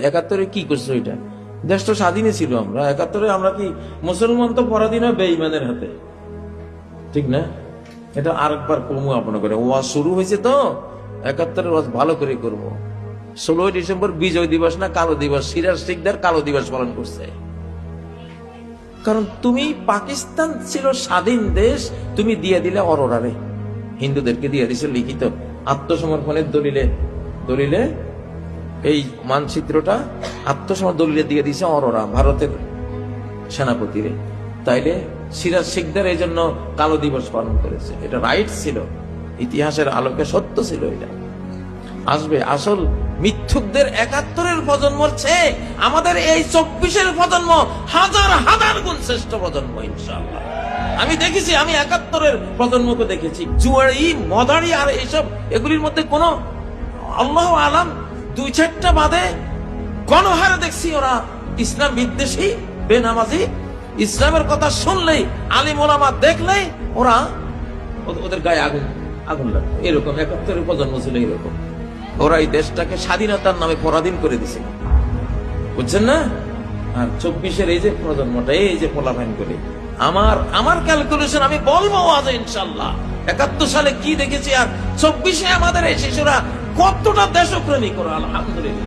তো একাত্তরে কি করছ এটা? দেশ তো স্বাধীনই ছিল আমরা। একাত্তরে আমরা কি মুসলমান তো পরাধীন হয় বেঈমানের হাতে? ঠিক না? এটা আরেকবার কমু আপনার করে। ওয়াজ শুরু হয়েছে তো। একাত্তরের ওয়াজ ভালো করে করব। ষোলোই ডিসেম্বর বিজয় দিবস না কালো দিবস? সিরাজ শিকদার কালো দিবস পালন করছে। কারণ তুমি পাকিস্তান ছিল স্বাধীন দেশ, তুমি দিয়ে দিলে অরোরারে। হিন্দুদেরকে দিয়ে দিছে লিখিত আত্মসমর্পণের দলিলে। দলিলে এই মানচিত্রটা আত্মসমর্পণ দলিলে দিয়ে দিছে অরোরা, ভারতের সেনাপতিরে। তাইলে সিরাজ শিকদার এই জন্য কালো দিবস পালন করেছে। এটা রাইট ছিল। ইতিহাসের আলোকে সত্য ছিল এটা। আসবে, আসল মিথ্যুকদের একাত্তরের প্রজন্ম চেয়ে আমাদের এই চব্বিশের প্রজন্ম, হাজার হাজার গুণ শ্রেষ্ঠ প্রজন্ম, ইনশাআল্লাহ। আমি দেখেছি, আমি একাত্তরের প্রজন্মকে দেখেছি। জুয়ারি মদারি আর এইসব, এগুলির মধ্যে কোনো আল্লাহ আলাম দুই চারটা বাদে গণহারে দেখছি ওরা ইসলাম বিদ্বেষী, বেনামাজি। ইসলামের কথা শুনলেই, আলিম ওলামা দেখলেই ওরা ওদের গায়ে আগুন আগুন লাগতো এরকম, একাত্তরের প্রজন্ম ছিল এরকম। ওরা এই দেশটাকে স্বাধীনতার নামে পরাধীন করে দিছিল বুঝছেন না? আর চব্বিশের এই যে প্রজন্মটা, এই যে পোলাভাইন করে। আমার আমার ক্যালকুলেশন আমি বলব আজ ইনশাল্লাহ। একাত্তর সালে কি দেখেছি আর চব্বিশে আমাদের এই শিশুরা কতটা দেশপ্রেমিক ওরা আলহামদুলিল্লাহ।